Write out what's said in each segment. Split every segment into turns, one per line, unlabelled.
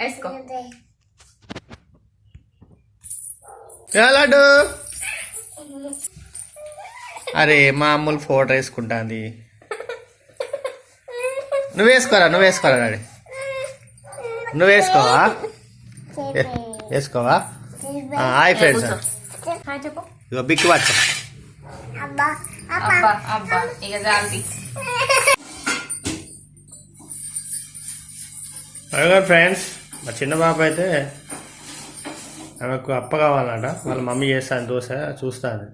వేసుకో.
ఏ లడ్డు? అరే మా అమ్ములు ఫోటో వేసుకుంటాంది. నువ్వు వేసుకోరా నువ్వు వేసుకోరా డాడీ? నువ్వు వేసుకోవా? వేసుకోవా? Hi friends. ఇగో బిక్కి పట్టు
అబ్బా అబ్బా ఇక
అదే ఫ్రెండ్స్ మా చిన్న పాప అయితే ఆమెకు అప్ప కావాలంట. వాళ్ళ మమ్మీ చేస్తాను దోశ చూస్తాను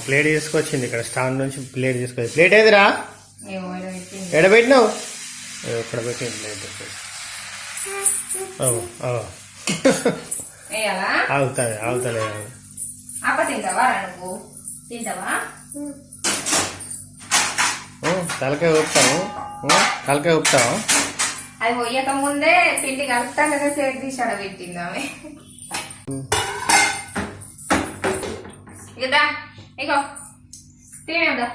ప్లేట్
తీసుకొచ్చింది ఇక్కడ స్టాండ్ నుంచి ప్లేట్ తీసుకొచ్చి ప్లేట్ ఏదిరా? ఏ, ఇక్కడ పెట్టింది ప్లేట్. ఆగుతుంది ఆగుతలే
అప్ప తింటావా రా నువ్వు? తింటావా?
ఓ, తలకాయ ఊపుతాము తలకాయ ఊపుతాము
అది పోయక ముందే పిండి కలుపుతాను కదా ప్లేట్ తీసాడ పెట్టింది ఆమె. ఇగో తినేదా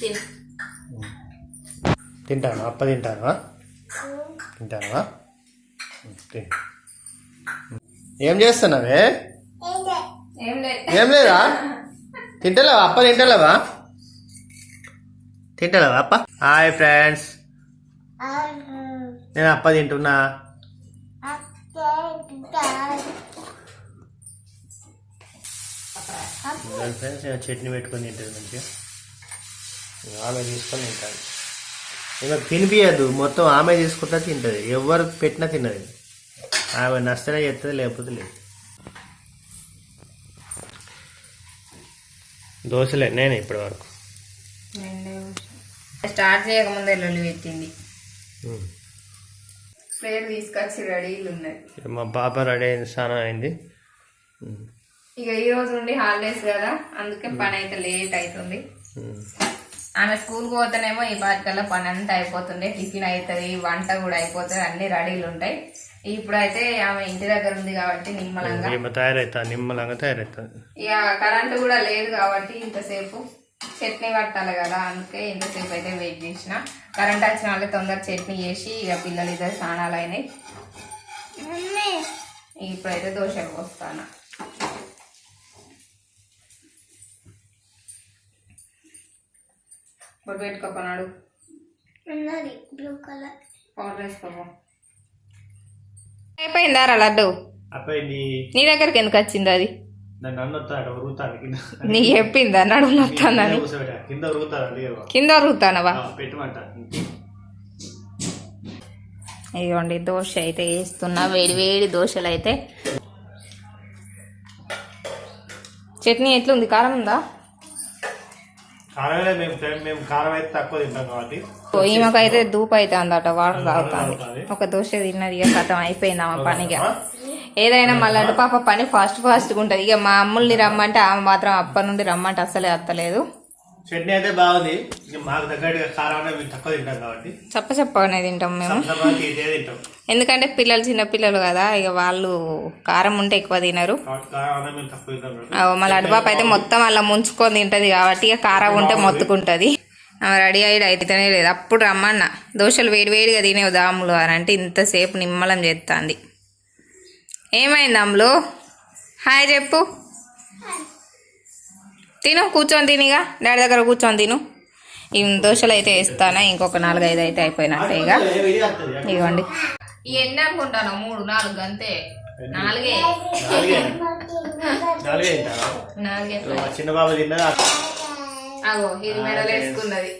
తిను.
తింటాను అప్ప తింటాను తింటాను ఏం చేస్తున్నావే?
ఏం లేదు?
తింటలేవా? అప్ప తింటలేవా? తింటలేవా అప్ప? Hi friends. నేను అప్ప తింటున్నా. ఫ్రెండ్స్ నేను చట్నీ పెట్టుకొని తింటుంది మంచిగా. ఆమె తీసుకొని తింటాను ఇక తినిపించద్దు మొత్తం ఆమె తీసుకుంటా తింటుంది. ఎవరు పెట్టినా తిన్నది ఆమె నష్టనే చేస్తుంది లేకపోతే లేదు దోశలే నేను ఇప్పటి వరకు
స్టార్ట్ చేయకముందే లొల్లి పెట్టింది ప్లేట్ తీసుకొచ్చి రెడీలు ఉన్నాయి
మా పాప రెడీ అయింది స్నానం అయింది.
ఇక ఈ రోజు నుండి హాలిడేస్ కదా అందుకే పని అయితే లేట్ అవుతుంది. ఆమె స్కూల్ పోతేనేమో ఈ పాటికల్లా పని అంతా అయిపోతుండే టిఫిన్ అవుతుంది వంట కూడా అయిపోతుంది అన్ని రెడీలు ఉంటాయి ఇప్పుడైతే ఆమె ఇంటి దగ్గర ఉంది కాబట్టి నిమ్మలంగా.
ఈమె తయారవుతా నిమ్మలంగా తయారవుతుంది
ఇక కరెంటు కూడా లేదు కాబట్టి ఇంతసేపు చట్నీ పట్టాలి కదా అందుకే ఇంతసేపు అయితే వెయిట్ చేసిన. కరెంట్ వచ్చిన వాళ్ళే తొందర చట్నీ చేసి ఇక పిల్లలు ఇద్దరు స్నానాలు అయినాయి. ఇప్పుడైతే దోశలు పోస్తాను
బ్లూ కలర్
పౌడర్ వేసుకోపో. అయిపోయిందా రా లడ్డు?
అప్పయింది
నీ దగ్గరికి ఎందుకు వచ్చింది అది? నీకు చెప్పిందా? నడుము నొత్తానని
కూర్చోబెట్టా. కింద పెట్టమంట.
ఇదిగోండి దోశ అయితే వేస్తున్నా. వేడి వేడి దోశలు అయితే. చట్నీ ఎట్లుంది? కారం ఉందా?
కారమే మేము కారం అయితే తక్కువ తింటాం కాబట్టి.
ఈమెకైతే దూపు అయితే అందట వాటర్ తాగుతుంది. ఒక దోశ తిన్నది ఇక కథం అయిపోయింది ఆమె పనిగా ఏదైనా మళ్ళీ పాప పని ఫాస్ట్ ఫాస్ట్గా ఉంటుంది. ఇక మా అమ్ముల్ని రమ్మంటే ఆమె మాత్రం అప్పటి నుండి రమ్మంటే అస్సలే అత్తలేదు.
చట్నీ అయితే బాగుంది. మాకు కారం తక్కువ తింటాం కాబట్టి.
చప్ప చప్పగానే తింటాం మేము. ఎందుకంటే పిల్లలు చిన్న పిల్లలు కదా ఇక వాళ్ళు కారం ఉంటే ఎక్కువ తినరు. మళ్ళీ అడుపాప అయితే మొత్తం అలా ముంచుకొని తింటది కాబట్టి ఇక కారం ఉంటే మొత్తుకుంటది. రెడీ అయ్యి అయితేనే లేదు. అప్పుడు రమ్మన్న. దోశలు వేడివేడిగా తినేవి దాములు అని అంటే ఇంతసేపు నిమ్మలం చేస్తుంది ఏమైంది అమ్ములు? హాయ్ చెప్పు. తిను కూర్చొని తినిగా. డాడీ దగ్గర కూర్చొని తిను. ఈ దోశలు అయితే వేస్తానా? ఇంకొక నాలుగు ఐదు అయితే అయిపోయినట్టే ఇక. ఇవ్వండి ఎన్ని అనుకుంటాను? మూడు నాలుగు అంతే. నాలుగే.
నాలుగే. చిన్న బాబు తిన్నది?
అగో ఇది మెడలు వేసుకున్నది.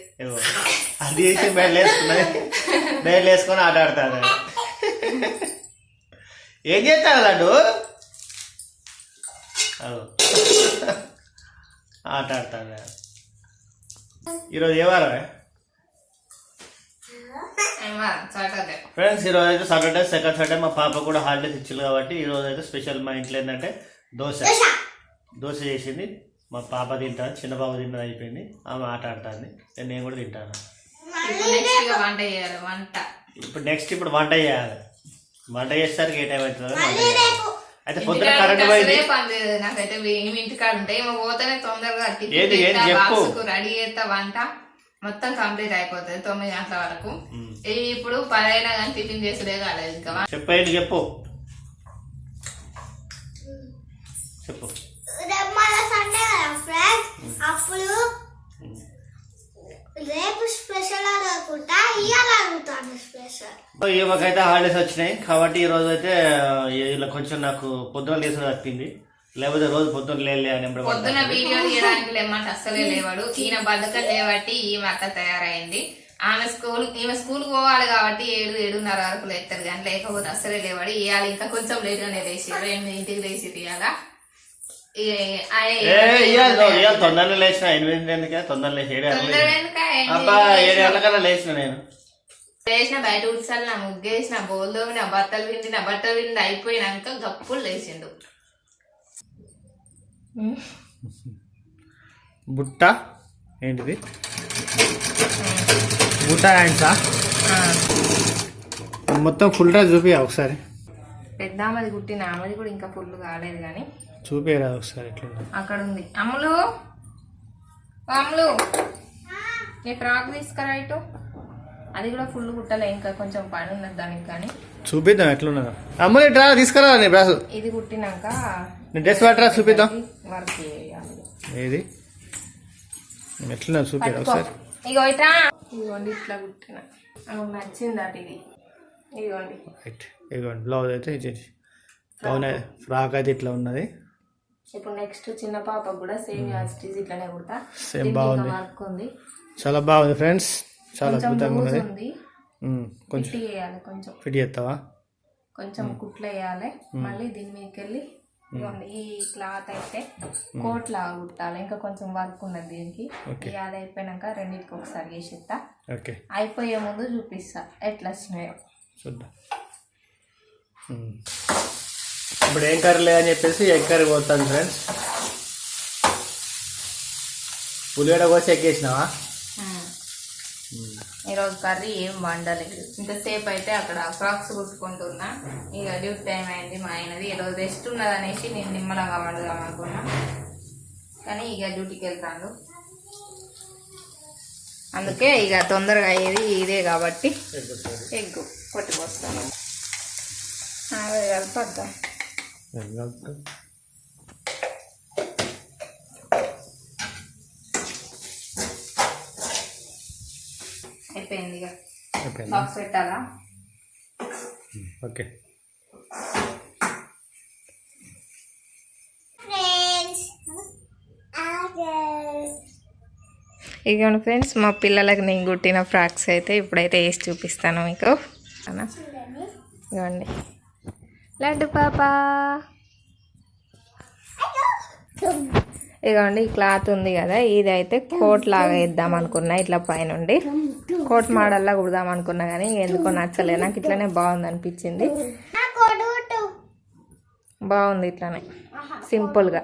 అది వేసి బయలు వేసుకున్నది. బయలు వేసుకొని ఆట ఆడతాను ఏం చేస్తాను లడ్డు. ఆట ఆడతాను ఈరోజు ఏ వారం
సాటర్డే.
ఫ్రెండ్స్ ఈరోజు అయితే సాటర్డే సెకండ్ సాటర్డే. మా పాప కూడా హాలిడేస్ ఇచ్చింది కాబట్టి ఈరోజు అయితే స్పెషల్ మా ఇంట్లో ఏంటంటే దోశ. దోశ చేసింది. మా పాప తింటాను చిన్న పాప తిన్నది అయిపోయింది. ఆమె ఆట ఆడుతుంది. నేను కూడా తింటాను.
ఇప్పుడు నెక్స్ట్ ఇక వంట చేయాలి వంట.
ఇప్పుడు నెక్స్ట్ ఇప్పుడు వంట చేయాలి. వంట చేసేసరికి ఏ టైం అవుతుందో అయితే పొద్దున కరెంట్ పోయింది.
నాకైతే ఏమి ఇంటికాడ ఉంటాయి ఏమో పోతేనే తొందరగా
ఏది, ఏది చెప్పు.
రెడీ చేస్తా వంట. మొత్తం కంప్లీట్ అయిపోతుంది తొమ్మిది గంటల వరకు. ఇప్పుడు పదైనా కానీ టిఫిన్ చేసుడే కాలేదు ఇంకా.
చెప్పు
రేపు మన సండే కదా ఫ్రెండ్స్ అప్పుడు రేపు స్పెషల్ అడగకుండా ఇవాళ అడుగుతాను స్పెషల్
ఈమెకైతే హాలిడేస్ వచ్చినాయి. కాబట్టి ఈ రోజు అయితే ఇలా కొంచెం నాకు పొద్దున లేసిన తప్పింది లేకపోతే రోజు పొద్దున లేలే అని
పొద్దున వీడియో తీయడానికి లేమంటే అస్సలే లేవాడు. ఈయన బద్దకం లేబట్టి ఈమె అక్క తయారైంది. ఆమె స్కూల్ ఈమె స్కూల్ పోవాలి కాబట్టి ఏడు ఏడున్నర వరకు లేస్తారు కానీ లేకపోతే అస్సలే లేవాడు. ఇవాళ ఇంకా కొంచెం లేట్గానే లేచిర్రు. ఎనిమిదింటికి లేచి ఇవాళ ఈ-
తొందరగా లేచిన. ఎనిమిది ఎందుకే తొందరగా లేచి ఏడు అబ్బా ఏడు. గంటలకల్లా లేచిన నేను.
లేచిన బయట ఉడ్చాలి నా ముగ్గేసిన బోల్దో నా బట్టలు విండి నా బట్టలు విండి అయిపోయినాక గప్పులు లేచిండు.
బుట్ట? ఏంటిది? బుట్ట హ్యాండ్సా మొత్తం ఫుల్ డ్రెస్ చూపియా ఒకసారి.
పెద్ద ఆమెది కుట్టిన ఆమెది కూడా ఇంకా ఫుల్ కాలేదు కానీ.
చూపియరా ఒకసారి
అక్కడ ఉంది అమ్ములు అమ్ములు నీ ఫ్రాక్ తీసుకురా ఇటు. అది కూడా ఫుల్ కుట్టలే ఇంకా కొంచెం పని ఉన్నది దానికి కానీ.
చూపిద్దాం ఎట్లున్నదో. అమ్మ డ్రా తీసుకురా నీ డ్రెస్
ఇది కుట్టినాక
డ్రెస్ పట్టరా చూపిద్దాం.
వర్క్ చేయాలి.
ఏది? ఎట్లున్నా
పట్టుకో.
ఒకసారి.
ఇగో ఇట్లా ఇదిగోండి ఇట్లా కుట్టిన. నాకు నచ్చింది అటు ఇది. ఇదిగోండి.
రైట్ ఇదిగోండి బ్లౌజ్ అయితే ఇది బ్లౌజ్ ఫ్రాక్ అయితే ఇట్లా ఉన్నది.
ఇప్పుడు నెక్స్ట్ చిన్న పాపకు కూడా సేమ్ యాస్టీజ్ ఇట్లానే కుడతా. దీనికి
బాగుంది. చాలా బాగుంది ఫ్రెండ్స్ చాలా
కొంచెం
అద్భుతంగా ఉన్నది. కొంచెం
ఫిట్ చేయాలి కొంచెం.
ఫిట్ చేస్తావా
కొంచెం కుట్లు వేయాలి. మళ్ళీ దీని మీదకి వెళ్ళి ఈ క్లాత్ అయితే కోట్ లాగా కుట్టాలి. ఇంకా కొంచెం వర్క్ ఉన్నది దీనికి. అది అయిపోయినాక రెండింటికి ఒకసారి వేసిస్తా
ఓకే.
అయిపోయే ముందు చూపిస్తా. ఎట్లా వచ్చినాయో.
చూద్దాం. ఇప్పుడు ఏం కర్రీ లేదని చెప్పేసి ఎగ్ కర్రీ పోతాను ఫ్రెండ్స్ ఉల్లిగడ్డ కోసి ఎక్కేసినావా
ఈరోజు కర్రీ ఏం వండలేదు. ఇంతసేపు అయితే అక్కడ ఫ్రాక్స్ కుట్టుకుంటున్నా. ఇక డ్యూటీ టైం అయింది మా ఆయనది. ఈరోజు రెస్ట్ ఉన్నది అనేసి నేను నిమ్మలంగా వండుదాం అనుకున్నా. కానీ ఇక డ్యూటీకి వెళ్తాను అందుకే ఇక తొందరగా అయ్యేది ఇదే కాబట్టి ఎగ్గు కొట్టుకొస్తాను. అదే కలిపొద్దాం అయిపోయింది ఇక. బాక్స్ పెట్టాలా?
ఓకే.
ఫ్రెండ్స్
మా పిల్లలకు నేను కుట్టిన ఫ్రాక్స్ అయితే ఇప్పుడైతే వేసి చూపిస్తాను మీకు. అవునా? ఇదిగోండి. లడ్డు పాప. ఇదిగోండి ఈ క్లాత్ ఉంది కదా ఇది అయితే కోట్ లాగా వేద్దాం అనుకున్నా ఇట్లా పైనుండి. కోట్ మోడల్లా కుడదాం అనుకున్నా కానీ ఎందుకో నచ్చలే. నాకు ఇట్లానే బాగుంది అనిపించింది బాగుంది ఇట్లానే. సింపుల్గా.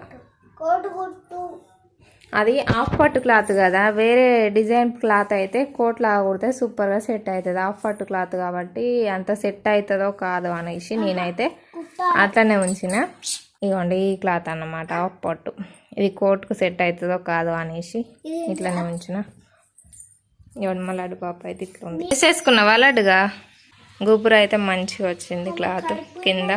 అది ఆఫ్ పట్టు క్లాత్ కదా వేరే డిజైన్ క్లాత్ అయితే కోట్ లాగా కుడితే సూపర్గా సెట్ అవుతుంది. ఆఫ్ పట్టు క్లాత్ కాబట్టి అంత సెట్ అవుతుందో కాదో అనేసి నేనైతే అట్లనే ఉంచిన. ఇవ్వండి ఈ క్లాత్ అన్నమాట ఆఫ్ పట్టు. ఇది కోట్కు సెట్ అవుతుందో కాదో అనేసి ఇట్లనే ఉంచిన. ఇవ్వండి మా లడ్డు పాప అయితే ఇట్లా ఉంది. వేసేసుకున్నావా లడ్డుగా? గూపురు అయితే మంచిగా వచ్చింది క్లాత్ కింద.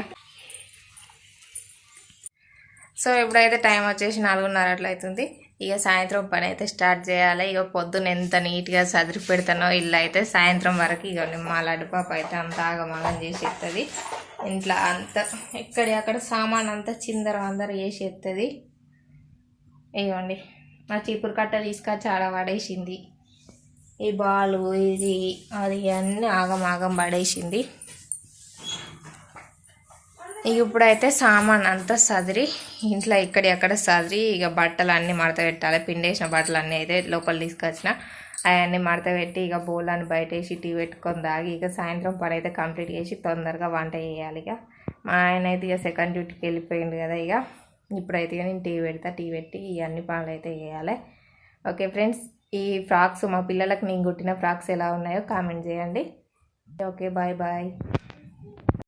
సో ఇప్పుడైతే టైం వచ్చేసి నాలుగున్నర అట్లా అవుతుంది. ఇక సాయంత్రం పని అయితే స్టార్ట్ చేయాలి. ఇక పొద్దున్న ఎంత నీట్గా సదిరి పెడతానో ఇల్లు అయితే సాయంత్రం వరకు ఇక మా లడ్డు పాప అయితే అంత ఆగమాగం చేసేస్తుంది ఇంట్లో అంత ఎక్కడి అక్కడ సామాన్ అంతా చిందర అందర చేసేస్తుంది ఇవ్వండి. మా చీపురు కట్ట తీసుకొచ్చి ఆడ పడేసింది. ఈ బాలు ఇది అది అన్నీ ఆగం ఆగం పడేసింది. ఇక ఇప్పుడైతే సామాన్ అంతా సదిరి ఇంట్లో ఇక్కడ ఎక్కడ సదిరి ఇక బట్టలు అన్నీ మడత పెట్టాలి. పిండేసిన బట్టలు అన్నీ అయితే లోపల తీసుకొచ్చిన. అవన్నీ మడత పెట్టి ఇక బోలాన్ని బయట వేసి టీ పెట్టుకొని దాగి ఇక సాయంత్రం పని అయితే కంప్లీట్ చేసి తొందరగా వంట చేయాలి ఇక. మా ఆయన అయితే ఇక సెకండ్ డ్యూటీకి వెళ్ళిపోయింది కదా ఇక. ఇప్పుడైతే నేను టీ పెడతా టీ పెట్టి ఇవన్నీ పనులు అయితే చేయాలి ఓకే ఫ్రెండ్స్ ఈ ఫ్రాక్స్ మా పిల్లలకు నేను కుట్టిన ఫ్రాక్స్ ఎలా ఉన్నాయో కామెంట్ చేయండి. Okay bye bye.